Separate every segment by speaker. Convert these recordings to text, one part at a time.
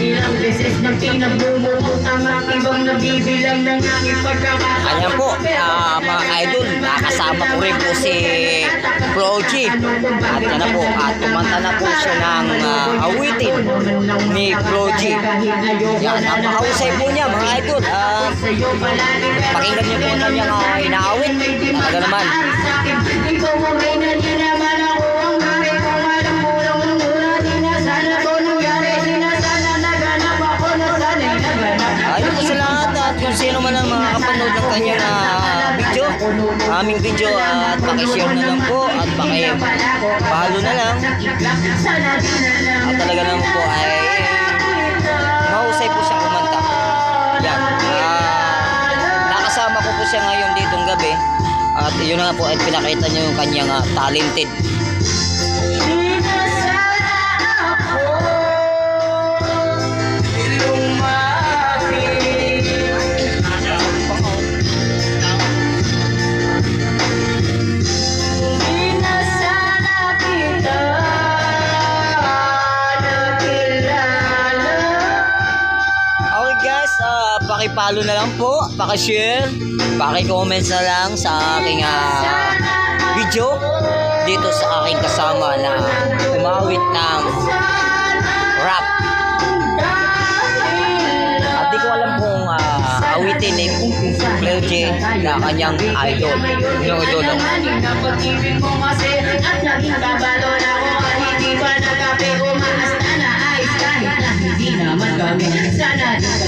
Speaker 1: Ilang beses na pinabumulot ang aking bang nabibilang ng aking pagkakataon
Speaker 2: Ayan po, ah, mga idol, nakasama ko rin po si Proji. At yan na po, at kumanta na po siya ng ah, awitin ni Proji. Yan, napakahusay po niya mga idol. Ah, pakinggan niyo po na niyang ah, inaawit. Talaga naman.
Speaker 1: Ikaw ang reyna, di
Speaker 2: Ayun po sa lahat at kung sino man ang mga kapanood ng kanyang ah, video, aming video at pakishare na lang po at pakipalo na lang. At talaga naman po ay mahusay po siya kumanta. Yan. Ah, nakasama ko po siya ngayon ditong gabi. At yun na po ay pinakita niya yung kanyang ah, talented. Ah, pakipalo na lang po, pakishare, pakicomment na lang sa aking ah, video dito sa aking kasama na umawit ng rap. At di ko alam kung ah, awitin ni Lil J na kanyang idol. Yung idol.
Speaker 1: na pag-ibig mo kasi At naging kabalo na ako Hindi ba nagkape umaas na naayos Kahit na hindi naman kami Sana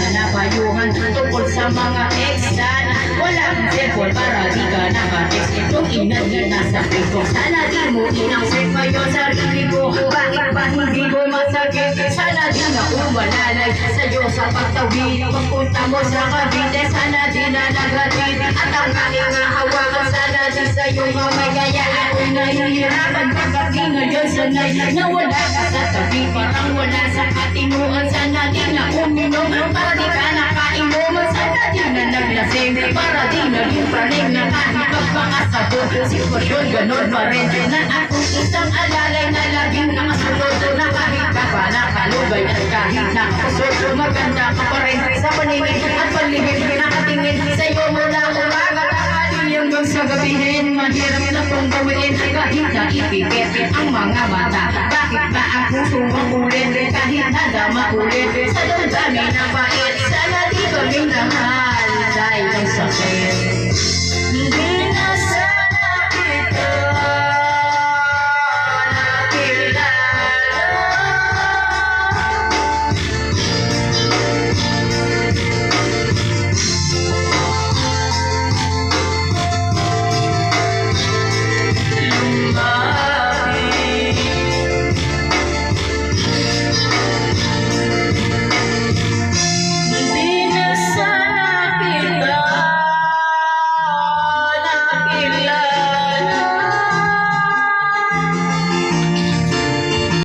Speaker 1: sa mga ex Sana wala kang cellphone Para di ka nakatext Kung inagin na sa Facebook. Sana di mo inang-set pa yung sarili ko. Bakit ba hindi mo masakit? Sana di na umalalay Sa'yo sa pagtawid. Pagpunta mo sa Cavite Sana di na naghatid. At ang aking hawakan Sana di sa'yo kamay Kaya ako'y nahihirapan Pagkat di ngayon sanay Na wala ka sa tabi. Parang wala sa katinuan Sana di na uminom Para naglasing Para di naging praning Na kahit magpangasabot Sitwasyon ganon pa rin Na akong isang alalay Na laging nakasunod Na kahit ka pa nakalugay At kahit nakakusod Maganda ka pa rin Sa paningin at paligid Nakatingin sa'yo mula umaga hanggang sa gabihin Mahirap na pong gawin Kahit na ipikit ang mga mata. Bakit ba ang puso makulit Kahit nadama ulit. Sa damdami ng bait Sana di kami mahal Dahil ang sakit Hindi